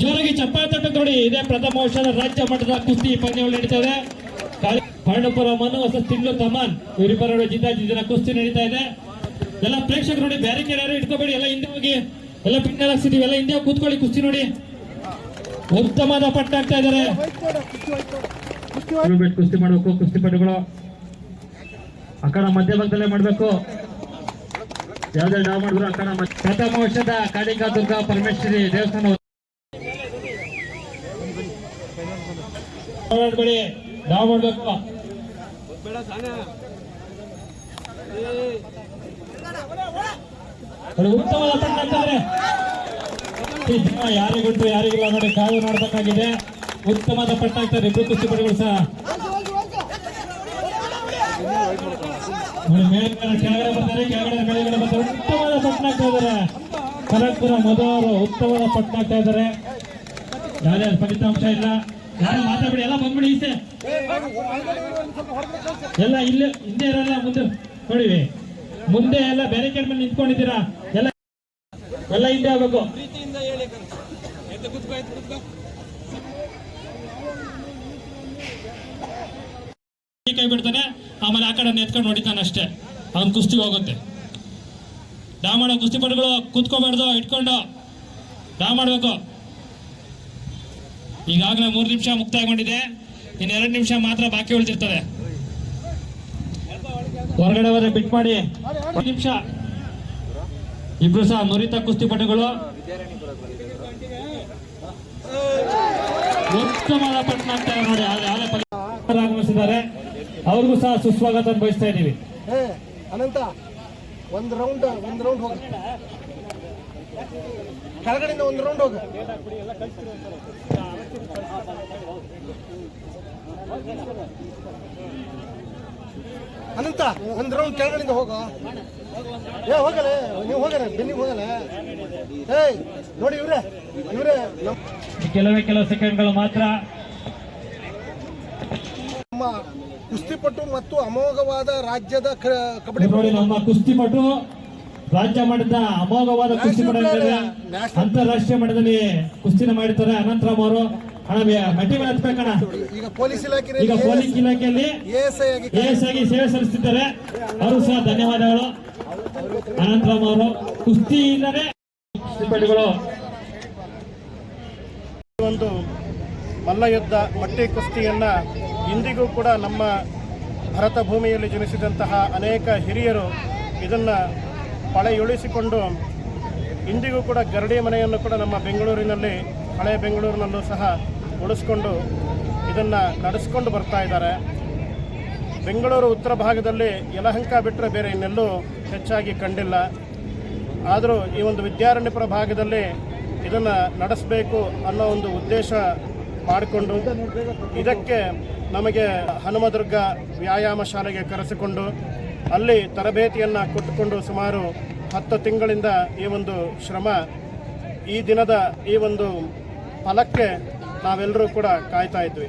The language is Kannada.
ಜೋರಾಗಿ ಚಪ್ಪಾಳೆ ನೋಡಿ, ಇದೇ ಪ್ರಥಮ ವರ್ಷದ ರಾಜ್ಯ ಮಟ್ಟದ ಕುಸ್ತಿ ಪಂದ್ಯಗಳು ನಡೀತಾ ಇದೆ ಪಾಂಡವಪುರ ಮನು ಹೊಸ ತಿಂಗಳು ತಮಾನ್. ಇವರಿಬ್ಬರ ಜಿದ್ದಾಜಿದ್ದಿನ ಕುಸ್ತಿ ನಡೀತಾ ಇದೆ. ಎಲ್ಲ ಪ್ರೇಕ್ಷಕರು ನೋಡಿ ಬೇರೆ ಯಾರು ಇಟ್ಕೋಬೇಡಿ. ಎಲ್ಲ ಹಿಂದೆ ಹೋಗಿ, ಎಲ್ಲ ಪಿಂಡಲ್ ಹಾಕ್ಸಿದೀವಿ ಎಲ್ಲ ಹಿಂದೆ ಕೂತ್ಕೊಳ್ಳಿ ಕುಸ್ತಿ ನೋಡಿ. ಉತ್ತಮವಾದ ಪಟ್ಟ ಆಗ್ತಾ ಇದಾರೆ ಕುಸ್ತಿ ಮಾಡಬೇಕು ಕುಸ್ತಿಪಟುಗಳು ಆ ಕಡೆ ಮಧ್ಯಭಾಗದಲ್ಲೇ ಮಾಡಬೇಕು. ಯಾವ್ದೇ ನಾವು ಮಾಡಿದ್ರು ಆ ಪ್ರಥಮ ವರ್ಷದ ಕಾಡಿಕಾ ದುರ್ಗಾ ಪರಮೇಶ್ವರಿ ದೇವಸ್ಥಾನ ಹೋರಾಡ್ಬೇಡಿ ಡಾವ್ ಮಾಡ್ಬೇಕು. ಉತ್ತಮವಾದ ಜನ ಯಾರಿಗುಂಟು ಯಾರಿಗಿಲ್ಲ ನೋಡಿ ಕಾವು ನೋಡ್ಬೇಕಾಗಿದೆ ಉತ್ತಮದ ಪಟ್ಟ ಆಗ್ತಾರೆ ಇಬ್ರು ಕುಸ್ತಿಪಟುಗಳು ಸಹ ಕೆಳಗಡೆ ಬರ್ತಾರೆ, ಕೆಳಗಡೆ ಮೇಲ್ಗಡೆ ಬರ್ತಾರೆ. ಉತ್ತಮವಾದ ಪಟ್ಟಣ ಆಗ್ತಾ ಇದ್ದಾರೆ ಕನಕಪುರ ಮೊದಲು ಉತ್ತಮವಾದ ಪಟ್ಟ ಆಗ್ತಾ ಇದ್ದಾರೆ ಯಾರ್ಯಾರ ಫಲಿತಾಂಶ ಇಲ್ಲ. ಯಾರು ಮಾತಾಡ್ಬಿಡಿ, ಎಲ್ಲ ಬಂದ್ಬಿಡಿ ಈಸೆ ಎಲ್ಲ ಇಲ್ಲೇ, ಹಿಂದೆ ಇರಲ್ಲ, ಮುಂದೆ ನೋಡಿವಿ ಮುಂದೆ ಎಲ್ಲ ಬ್ಯಾರಿಕೇಡ್ ಮೇಲೆ ನಿಂತ್ಕೊಂಡಿದ್ದೀರಾ? ಎಲ್ಲ ಎಲ್ಲ ಹಿಂದೆ ಆಗ್ಬೇಕು. ಕೈ ಬಿಡ್ತಾನೆ, ಆಮೇಲೆ ಆ ಕಡೆ ಎತ್ಕೊಂಡು ಹೊಡಿತಾನೆ ಅಷ್ಟೇ. ಅವ್ನ್ ಕುಸ್ತಿ ಹೋಗುತ್ತೆ. ಡಾ ಮಾಡೋ ಕುಸ್ತಿಪಟುಗಳು ಕೂತ್ಕೋಬಾರ್ದು, ಇಟ್ಕೊಂಡು. ಡಾ ಮಾಡ್ಬೇಕು ಈಗಾಗಲೇ ಮೂರು ನಿಮಿಷ ಮುಕ್ತಾಯಗೊಂಡಿದೆ. ಇನ್ನು ಎರಡು ನಿಮಿಷ ಮಾತ್ರ ಬಾಕಿ ಉಳಿದಿರ್ತದೆ. ಹೊರಗಡೆ ಹೋದ್ರೆ ಬಿಟ್ ಮಾಡಿ. ನಿಮಿಷ. ಇಬ್ರು ಸಹ ನುರಿತ ಕುಸ್ತಿಪಟುಗಳು ಉತ್ತಮವಾದ ಪಟ್ಟಣ ಅಂತ ನೋಡಿ ಆಗಮಿಸಿದ್ದಾರೆ. ಅವ್ರಿಗೂ ಸಹ ಸುಸ್ವಾಗತ ಬಯಸ್ತಾ ಇದ್ದೀವಿ. ಅನಂತ, ಒಂದು ರೌಂಡ್ ಒಂದು ರೌಂಡ್ ಹೋಗ. ಕೆಳಗಡೆಯಿಂದ ಒಂದು ರೌಂಡ್ ಹೋಗ. ಅನಂತ ಒಂದು ರೌಂಡ್ ಕೆಳಗಡೆಯಿಂದ ಹೋಗ. ಏ ಹೋಗಲೆ ನೀವು ಹೋಗಲ್ಲ ಬೆನ್ನಿಗೆ ಹೋಗಲ್ಲ ಏಯ್ ನೋಡಿ ಇವ್ರೆ ಇವ್ರೆ ಕೆಲವೇ ಕೆಲವು ಸೆಕೆಂಡ್ಗಳು ಮಾತ್ರ. ನಮ್ಮ ಕುಸ್ತಿಪಟು ಮತ್ತು ಅಮೋಘವಾದ ರಾಜ್ಯದ ಕಬಡ್ಡಿ ನೋಡಿ ನಮ್ಮ ಕುಸ್ತಿಪಟು ರಾಜ್ಯ ಮಟ್ಟದ ಅಮೋಘವಾದ ಕುಸ್ತಿ ಮಾಡಿದ್ದಾರೆ ಅಂತಾರಾಷ್ಟ್ರೀಯ ಮಟ್ಟದಲ್ಲಿ ಕುಸ್ತಿನ ಮಾಡಿರ್ತಾರೆ ಅನಂತರಾಮ್ ಅವರು. ಈಗ ಪೊಲೀಸ್ ಇಲಾಖೆ ಈಗ ಪೊಲೀಸ್ ಇಲಾಖೆಯಲ್ಲಿ ಎಸ್ ಆಗಿ ಸೇವೆ ಸಲ್ಲಿಸುತ್ತಿದ್ದಾರೆ. ಅವರು ಸಹ ಧನ್ಯವಾದಗಳು. ಅನಂತರಾಮ್ ಅವರು ಕುಸ್ತಿ ಇಲ್ಲದೆ ಕುಸ್ತಿಪಟುಗಳು ಒಂದು ಮಲ್ಲಯುದ್ಧ ಮಟ್ಟಿ ಕುಸ್ತಿಯನ್ನ ಇಂದಿಗೂ ಕೂಡ ನಮ್ಮ ಭರತ ಭೂಮಿಯಲ್ಲಿ ಜನಿಸಿದಂತಹ ಅನೇಕ ಹಿರಿಯರು ಇದನ್ನು ಪಳೆಯುಳಿಸಿಕೊಂಡು ಇಂದಿಗೂ ಕೂಡ ಗರಡಿ ಮನೆಯನ್ನು ಕೂಡ ನಮ್ಮ ಬೆಂಗಳೂರಿನಲ್ಲಿ ಹಳೆ ಬೆಂಗಳೂರಿನಲ್ಲೂ ಸಹ ಉಳಿಸ್ಕೊಂಡು ಇದನ್ನು ನಡೆಸ್ಕೊಂಡು ಬರ್ತಾ ಇದ್ದಾರೆ. ಬೆಂಗಳೂರು ಉತ್ತರ ಭಾಗದಲ್ಲಿ ಯಲಹಂಕ ಬಿಟ್ಟರೆ ಬೇರೆ ಇನ್ನೆಲ್ಲೂ ಹೆಚ್ಚಾಗಿ ಕಂಡಿಲ್ಲ. ಆದರೂ ಈ ಒಂದು ವಿದ್ಯಾರಣ್ಯಪುರ ಭಾಗದಲ್ಲಿ ಇದನ್ನು ನಡೆಸಬೇಕು ಅನ್ನೋ ಒಂದು ಉದ್ದೇಶ ಮಾಡಿಕೊಂಡು ಇದಕ್ಕೆ ನಮಗೆ ಹನುಮದುರ್ಗ ವ್ಯಾಯಾಮ ಶಾಲೆಗೆ ಕರೆಸಿಕೊಂಡು ಅಲ್ಲಿ ತರಬೇತಿಯನ್ನು ಕೊಟ್ಟುಕೊಂಡು ಸುಮಾರು ಹತ್ತು ತಿಂಗಳಿಂದ ಈ ಒಂದು ಶ್ರಮ ಈ ದಿನದ ಈ ಒಂದು ಫಲಕ್ಕೆ ನಾವೆಲ್ಲರೂ ಕೂಡ ಕಾಯ್ತಾ ಇದ್ವಿ.